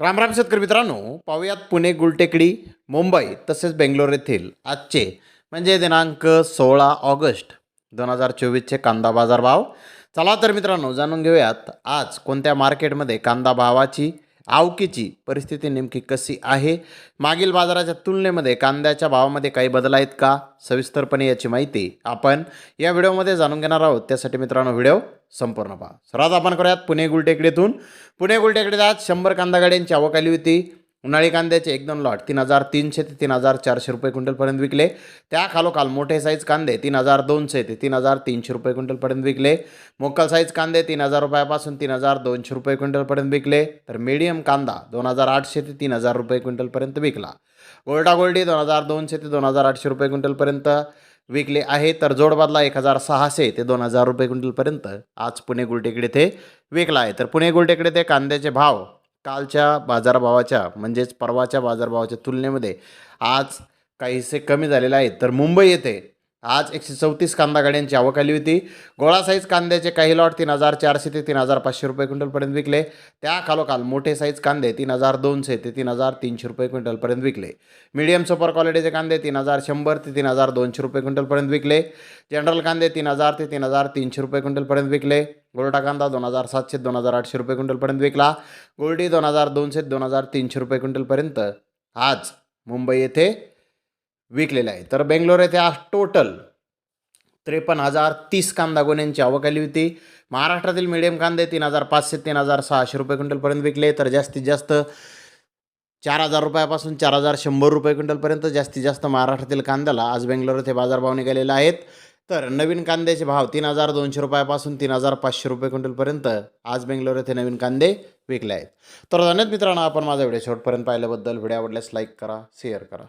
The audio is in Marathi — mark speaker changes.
Speaker 1: राम राम शेतकरी मित्रांनो पाहूयात पुणे गुलटेकडी मुंबई तसेच बेंगलोर येथील आजचे म्हणजे दिनांक सोळा ऑगस्ट दोन हजार चोवीसचे कांदा बाजार भाव. चला तर मित्रांनो जाणून घेऊयात आज कोणत्या मार्केटमध्ये कांदा भावाची आवकीची परिस्थिती नेमकी कशी आहे? मागील बाजाराच्या तुलनेमध्ये कांद्याच्या भावामध्ये काही बदल आहेत का? सविस्तरपणे याची माहिती आपण या व्हिडिओमध्ये जाणून घेणार आहोत. त्यासाठी मित्रांनो व्हिडिओ संपूर्ण पहा. सर्वात आपण करूयात पुणे गुलटेकडीतून. पुणे गुलटेकडीत आज शंभर कांदा गाड्यांची आवक आली होती. उन्हाळी कांद्याचे एक दोन लॉट तीन हजार तीनशे ते तीन हजार चारशे रुपये क्विंटलपर्यंत विकले. त्या खालोखाल मोठे साईज कांदे तीन हजार दोनशे ते तीन हजार तीनशे रुपये क्विंटलपर्यंत विकले. मोकल साईज कांदे तीन हजार रुपयापासून तीन हजार दोनशे रुपये क्विंटलपर्यंत विकले. तर मीडियम कांदा दोन हजार आठशे ते तीन हजार रुपये क्विंटलपर्यंत विकला. गोल्डा गोल्डी दोन हजार दोनशे ते दोन हजार आठशे रुपये क्विंटलपर्यंत विकले आहे. तर जोडबादला एक हजार सहाशे ते दोन हजार रुपये क्विंटलपर्यंत आज पुणे गुलटेकडे ते विकला आहे. तर पुणे गुलटेकडे ते कांद्याचे भाव कालच्या बाजारभावाच्या म्हणजेच परवाच्या बाजारभावाच्या तुलनेमध्ये आज काहीसे कमी झालेले आहेत. तर मुंबई येथे आज एकशे चौतीस कांदा गाड्यांची आवक आली होती. गोळा साईज कांद्याचे काही लॉट तीन हजार चारशे ते तीन हजार पाचशे रुपये क्विंटलपर्यंत विकले. त्या खालोखाल मोठे साईज कांदे तीन हजार दोनशे ते तीन हजार तीनशे रुपये क्विंटलपर्यंत विकले. मीडियम सुपर क्वालिटीचे कांदे तीन हजार शंभर ते तीन हजार दोनशे रुपये क्विंटलपर्यंत विकले. जनरल कांदे तीन हजार ते तीन हजार तीनशे रुपये क्विंटलपर्यंत विकले. गोल्डा कांदा दोन हजार सातशे दोन हजार आठशे रुपये क्विंटलपर्यंत विकला. गोल्डी दोन हजार दोनशे दोन हजार तीनशे रुपये क्विंटलपर्यंत आज मुंबई येथे विकलेला आहे. तर बेंगलोर येथे आज टोटल त्रेपन्न हजार तीस कांदा गोण्यांची आवक आली होती. महाराष्ट्रातील मिडियम कांदे तीन हजार पाचशे तीन हजार सहाशे रुपये क्विंटलपर्यंत विकले. तर जास्तीत जास्त चार हजार रुपयापासून चार हजार शंभर रुपये क्विंटलपर्यंत जास्तीत जास्त महाराष्ट्रातील कांद्याला आज बेंगलोर येथे बाजारभाव निघालेला आहेत. तर नवीन कांद्याचे भाव तीन हजार दोनशे रुपयापासून तीन हजार पाचशे रुपये क्विंटलपर्यंत आज बेंगलोर येथे नवीन कांदे विकले आहेत. तर धन्यवाद मित्रांनो आपण माझा व्हिडिओ शेवटपर्यंत पाहिल्याबद्दल. व्हिडिओ आवडल्यास लाईक करा शेअर करा.